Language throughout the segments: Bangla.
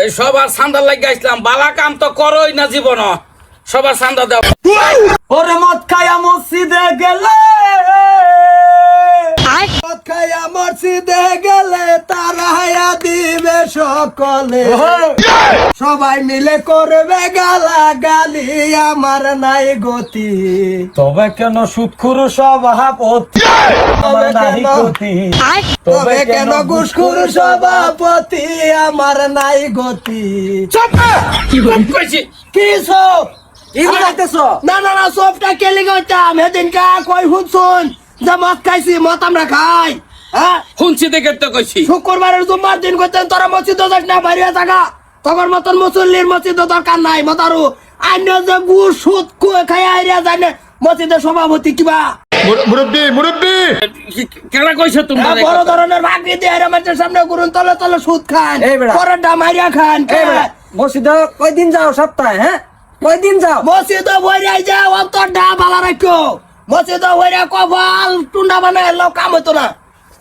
এই সবার সান্দার লাগিয়ে আসলাম। বালা কাম তো করোই না জীবন সবার সান্দা দাও ওরে সকলে সবাই মিলে করবে গালা গালি আমার নাই গতি। তবে কেন সুৎখুর সভাপতি আমার নাই গতি। তবে কেন ঘুষখুর সভাপতি আমার নাই গতি? কি? কইছি কি সব? না না না সবটা কেলি গইতাম সেদিনকা কই শুনছুন যে মদ খাইছি মদ আমরা খাই। শুনছি দেখে তো কইছি। শুক্রবারের জুম্মার দিন কইতেন তোরা মসজিদ যাস না বাইরে থাকা তখন মতন মুসল্লির মসজিদ দরকার নাই মতারু আন্য যে গু সুদ খাই আইরা যায় না মসজিদের সভাপতি কিবা? মুরব্বী মুরব্বী! কি- কেডা কইছে তোমরা হ্যাঁ, বড় ধরনের ভাগি দিয়ে এরা মানুষের সামনে করুন তলে তলে সুদ খান এই বেড়া। পরের ডামাইরা খান মসজিদে কয়দিন যাও? সপ্তাহে হ্যাঁ? কয়দিন যাও? মসজিদ বইরাই যা অন্তর ডা বালা রাখো মসজিদ বইরা কপাল টুন্ডা বানায় এলো কাম হইতো না।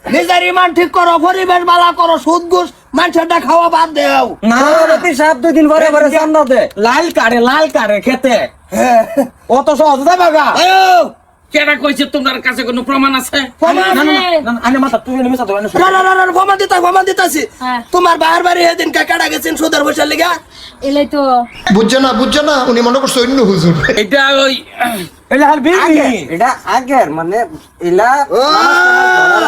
নিজের ইমান ঠিক করো পরিবেশ বালা করো সুদ ঘুষ মানুষেরটা খাওয়া বাদ দেও। না প্রতি সাত দুই দিন পরে পরে চান্দা দে। লাল কারে লাল কারে খেতে। অত সহজ যাবে গা কেডা কইছে তোমার কাছে কোনো প্রমাণ আছে? প্রমাণ দিতা দিতাছি হ্যাঁ। তোমার বাহার বাড়ি এদিন কাকাটা গেছেন সুদের বসে লিগা? এলাই তো বুঝছে না বুঝছে না উনি মনে করছে অন্য হুজুর। এটা ওই এটা হাল বিবি এটা আগের মানে এলা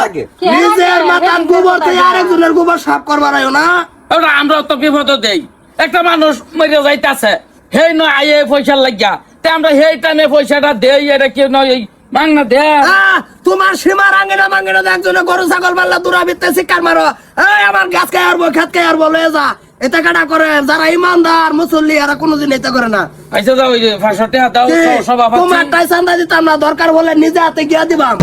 আগে নিজের মাথার গোবর থেকে আরেকজনের গোবর সাফ করবার আয়ো না? ওটা আমরা তো বিপদ দেই। একটা মানুষ মরে যাইতাছে। হেই নয় আয়ে পয়সা লাগিয়া। তে আমরা হেই টানে পয়সাটা দেই এটা কি নয় এই মাংনা দে আহ, তোমার সীমা রাঙে না মাঙ্গে না একজনে গরু ছাগল পাল্লা দূরা বিত্তে শিকার মারো। এই আমার গাছ খাই আরবো খেত খাই আরবো লয়ে যা। এটা কাটা করে? যারা ইমানদার মুসল্লি এরা কোনোদিন এটা করে না। দাও সভাপতি তোমার টাই চান্দা দিতাম না দরকার বলে নিজে হাতে গিয়া দিবাম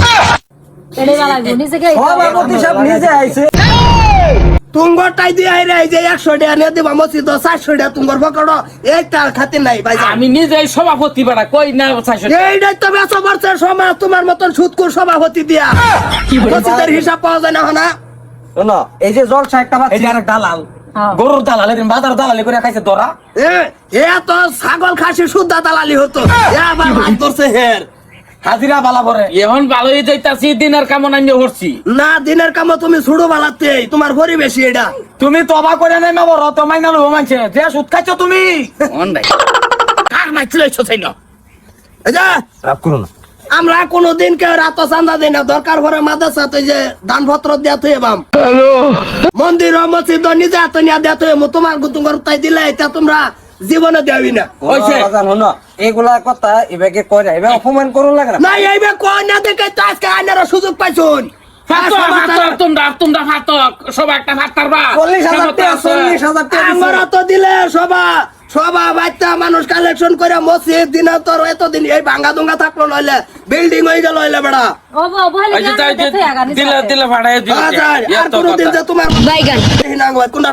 এটাই ভালো লাগবে নিজেকে সভাপতি সব নিজে আইছে। তুঙ্গর টাই দিয়ে আইরে এই যে একশো টাকা নিয়ে দিবা মসজিদ চারশো টাকা তুঙ্গর পকড়ো এই তার খাতির নাই ভাই আমি নিজে সভাপতি বেড়া কই না চাইছো এইটাই তো বেচা বর্ষের সমাজ তোমার মতন সভাপতি দিয়া। মসজিদের হিসাব পাওয়া যায় না না এই যে জলসা একটা বাচ্চা হ্যাঁ। গরুর দালাল বাজার দালালি করে খাইছে তোরা? এ এ তো ছাগল খাসি শুদ্ধা দালালি হতো। এ আবার ধরছে হের। হাজিরা বালা পরে এখন ভালোই যাইতাছি দিনের কামনা নিয়ে করছি না দিনের কামে তুমি ছুড়ো বালাতে তোমার পরিবেশই এটা তুমি তবা করে নেমে বড় তো মাইনা লব মানছে যে সুদ খাইছো তুমি? কার নাই এই যে, রাগ করো না। আমরা কোনোদিন কেউ রাত চান্দা দিই না। দরকার পরে মাদ্রাসা তো যে দান পত্র দেয়া তুই বাম। মন্দির ও মসজিদ নিজে হাতে নিয়ে দেয়া তুই তোমার গুতুঙ্গর তাই দিলে এটা তোমরা জীবনে দেওয়াই না। হইছে। হলো এগুলা কথা এবাকে কইরা এবার অপমান করুন লাগে না। না এইবে কয় না দেখে তো আজকে আইনারা সুযোগ পাইছুন। ফাতক সবাই একটা ভাত চল্লিশ হাজার চল্লিশ হাজার টাকা দিছে। আমরা তো দিলে সবা সবা বাচ্চা মানুষ কালেকশন করে মসজিদ দিন তোর এতদিন এই ভাঙ্গা দুঙ্গা থাকল নইলে বিল্ডিং হয়ে গেল হইলে বেড়া। আচ্ছা দিলে দিলে ভাড়ায় দিলে আচ্ছা, আর কোনোদিন যে তোমার বাইগান। কোনটা